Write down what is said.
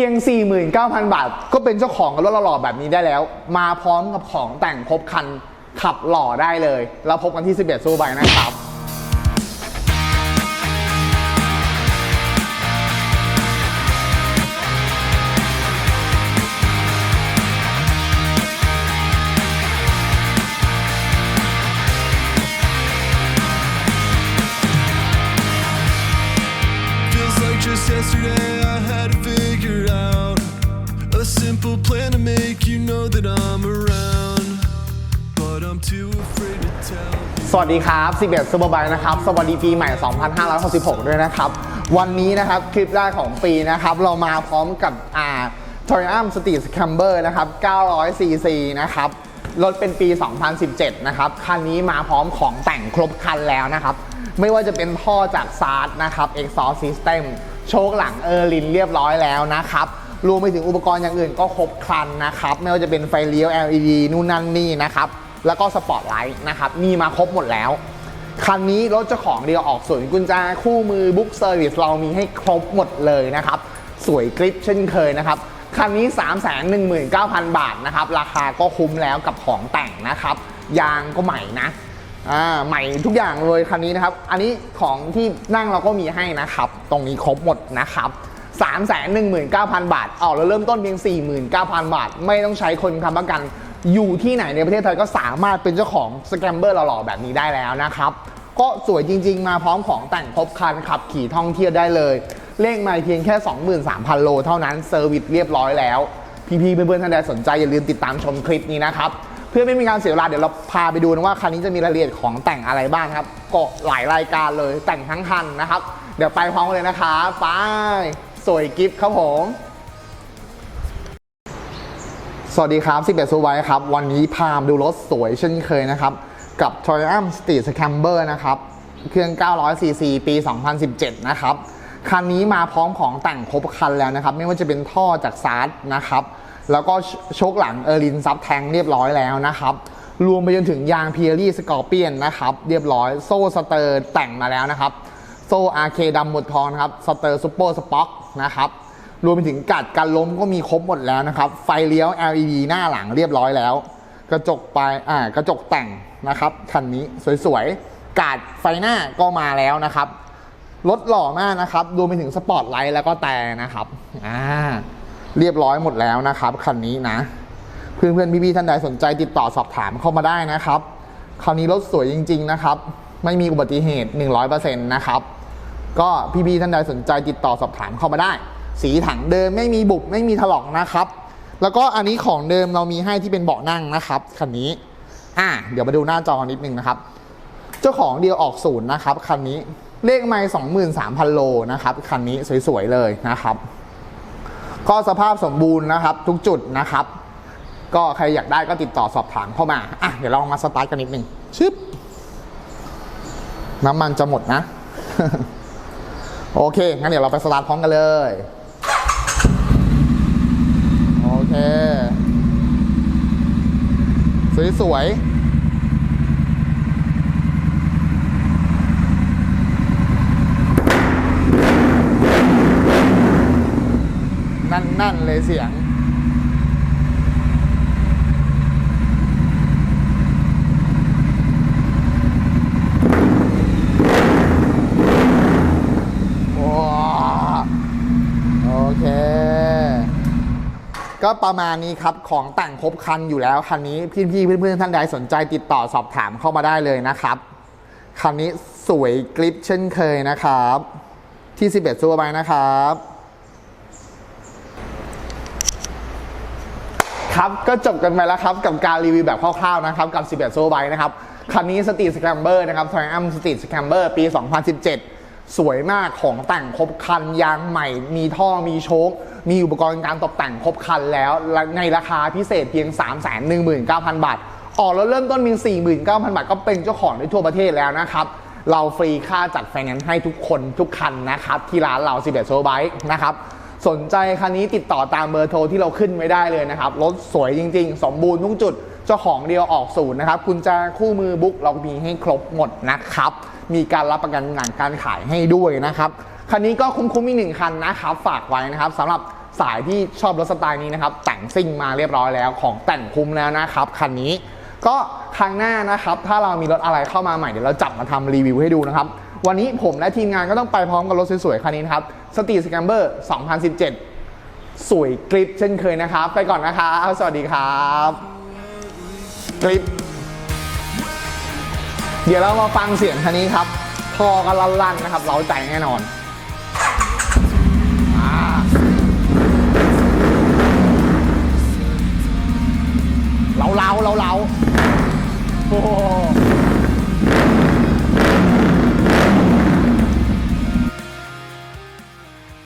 พียง 49,000 บาท ก็เป็นเจ้าของรถหล่อๆแบบนี้ได้แล้ว มาพร้อมกับของแต่งครบคันขับหล่อได้เลย แล้วพบกันที่ 11ซูไบนะครับ yesterday สวัสดีครับ 11ซูเปอร์ไบค์นะครับ สวัสดีปีใหม่ 2566 ด้วยนะครับ วันนี้นะครับ คลิปแรกของปีนะครับ เรามาพร้อมกับอ่า Triumph Street Scrambler นะครับ 900cc นะครับ รถเป็นปี 2017 นะครับ คันนี้มาพร้อมของแต่งครบคันแล้วนะครับ ไม่ว่าจะเป็นท่อจากซาร์ดนะครับ Exhaust System โชคหลังเออร์ลินเรียบร้อยแล้วนะครับ รวมไปถึงอุปกรณ์อย่างอื่นก็ครบครันนะครับ ไม่ว่าจะเป็นไฟเลี้ยว LED นู่นนั่นนี่นะครับ แล้วก็สปอตไลท์นะครับ มีมาครบหมดแล้ว คันนี้รถเจ้าของเดียวออกสวยกุญแจคู่มือบุ๊กเซอร์วิสเรามีให้ครบหมดเลยนะครับ สวยกริปเช่นเคยนะครับคันนี้ 319,000 บาทนะครับ ราคาก็คุ้มแล้วกับของแต่งนะครับ ยางก็ใหม่นะอ่าใหม่ทุกอย่างเลยคันนี้นะครับ อันนี้ของที่นั่งเราก็มีให้นะครับ ตรงนี้ครบหมดนะครับ 319,000 บาทออกแล้วเริ่มต้นเพียง 49,000 บาท ไม่ต้องใช้คนค้ำประกัน อยู่ที่ไหนในประเทศไทยก็สามารถเป็นเจ้าของสแกมเบอร์หล่อๆแบบนี้ได้แล้วนะครับ ก็สวยจริง ๆ มาพร้อมของแต่งครบคันขับขี่ท่องเที่ยวได้เลย เลขไมล์เพียงแค่ 23,000 โล เท่านั้นเซอร์วิสเรียบร้อยแล้ว พี่ๆเพื่อนๆท่านใดสนใจอย่าลืมติดตามชมคลิปนี้นะครับเพื่อไม่มีการเสียเวลาเดี๋ยวเราพาไปดูนะว่าคันนี้จะมีรายละเอียดของแต่งอะไรบ้างครับก็หลายรายการเลยแต่งทั้งคันนะครับ เดี๋ยวไปพร้อมกันเลยนะครับไป สวยกิฟต์ครับผม สวัสดีครับ11ซูไว้ครับ วันนี้พามดูรถสวยเช่นเคยนะครับ กับ Triumph Street Scamber นะครับ เครื่อง 900cc ปี 2017 นะครับ คันนี้มาพร้อมของแต่งครบคันแล้วนะครับ ไม่ว่าจะเป็นท่อจากซาร์ดนะครับ แล้วก็โชคหลังเออร์ลินซับแทงเรียบร้อยแล้วนะครับรวมไปจนถึงยางเพียรี่สกอร์เปียนนะครับ เรียบร้อยโซ่สเตอร์แต่งมาแล้วนะครับ โซ่อาเคดำหมดทองนะครับสเตอร์ซูเปอร์สป็อกนะครับรวมไปถึงกัดกันล้มก็มีครบหมดแล้วนะครับ ไฟเลี้ยว LED หน้าหลังเรียบร้อยแล้ว กระจกปลายอ่ากระจกแต่งนะครับคันนี้สวยๆกาดไฟหน้าก็มาแล้วนะครับรถหล่อมากนะครับรวมไปถึงสปอตไลท์แล้วก็แต่นะครับอ่าเรียบร้อยหมดแล้วนะครับคันนี้นะเพื่อนๆพี่ๆท่านใดสนใจติดต่อสอบถามเข้ามาได้นะครับคันนี้รถสวยจริง ๆ นะครับ ไม่มีอุบัติเหตุ 100%นะครับ ก็พี่ๆท่านใดสนใจติดต่อสอบถามเข้ามาได้ สีถังเดิมไม่มีบุบไม่มีถลอกนะครับ แล้วก็อันนี้ของเดิมเรามีให้ที่เป็นเบาะนั่งนะครับคันนี้อะเดี๋ยวมาดูหน้าจอนิดนึงนะครับ เจ้าของเดียวออกศูนย์นะครับคันนี้เลขไม่สองหมื่นสามพันโลนะครับคันนี้สวยๆเลยนะครับก็สภาพสมบูรณ์นะครับ ทุกจุดนะครับ ก็ใครอยากได้ก็ติดต่อสอบถามเข้ามาอะเดี๋ยวเรามาสตาร์ทกันนิดนึงชึบน้ำมันจะหมดนะ โอเค งั้นเดี๋ยวเราไปสตาร์ทพร้อมกันเลย โอเค สวยๆนั่น ๆ เลยเสียง ว้าวโอเค ก็ประมาณนี้ครับของแต่งครบคันอยู่แล้วคันนี้พี่ๆเพื่อนๆท่านใดสนใจติดต่อสอบถามเข้ามาได้เลยนะครับคันนี้สวยกริปเช่นเคยนะครับ ที่ 11ซูเปอร์ไบนะครับครับก็จบกันไปแล้วครับกับการรีวิวแบบคร่าวๆนะครับกับ 11 โซไบนะครับคันนี้สตรีทสแคมเบอร์นะครับ Triumph Street Scrambler ปี 2017 สวยมากของแต่งครบคันยางใหม่ มีท่อมีโชคมีอุปกรณ์การตกแต่งครบคันแล้ว ในราคาพิเศษเพียง 319,000 บาท ออกแล้วเริ่มต้นเพียง 49,000 บาท ก็เป็นเจ้าของได้ทั่วประเทศแล้วนะครับเราฟรีค่าจัดไฟแนนซ์ให้ทุกคนทุกคันนะครับที่ร้านเรา 11 โซไบนะครับสนใจคันนี้ติดต่อตามเบอร์โทรที่เราขึ้นไว้ได้เลยนะครับรถสวยจริง ๆ สมบูรณ์ทุกจุด เจ้าของเดียวออกศูนย์นะครับคุณจะคู่มือบุ๊กเรามีให้ครบหมดนะครับ มีการรับประกันหลังการขายให้ด้วยนะครับคันนี้ก็คุ้มๆอีกหนึ่งคันนะครับ ฝากไว้นะครับสำหรับสายที่ชอบรถสไตล์นี้นะครับ แต่งซิ่งมาเรียบร้อยแล้วของแต่งคุ้มแล้วนะครับคันนี้ก็ครั้งหน้านะครับ ถ้าเรามีรถอะไรเข้ามาใหม่เดี๋ยวเราจับมาทำรีวิวให้ดูนะครับ วันนี้ผมและทีมงานก็ต้องไปพร้อมกับรถสวยๆคันนี้นครับสตีสแกมเบอร์2017 สวยกริปเช่นเคยนะครับ ไปก่อนนะครับ สวัสดีครับ กริปเดี๋ยวเรามาฟังเสียงทันนี้ครับ พอกันลั่นๆนะครับ เราใจแน่นอนเราเราเราเราโอ้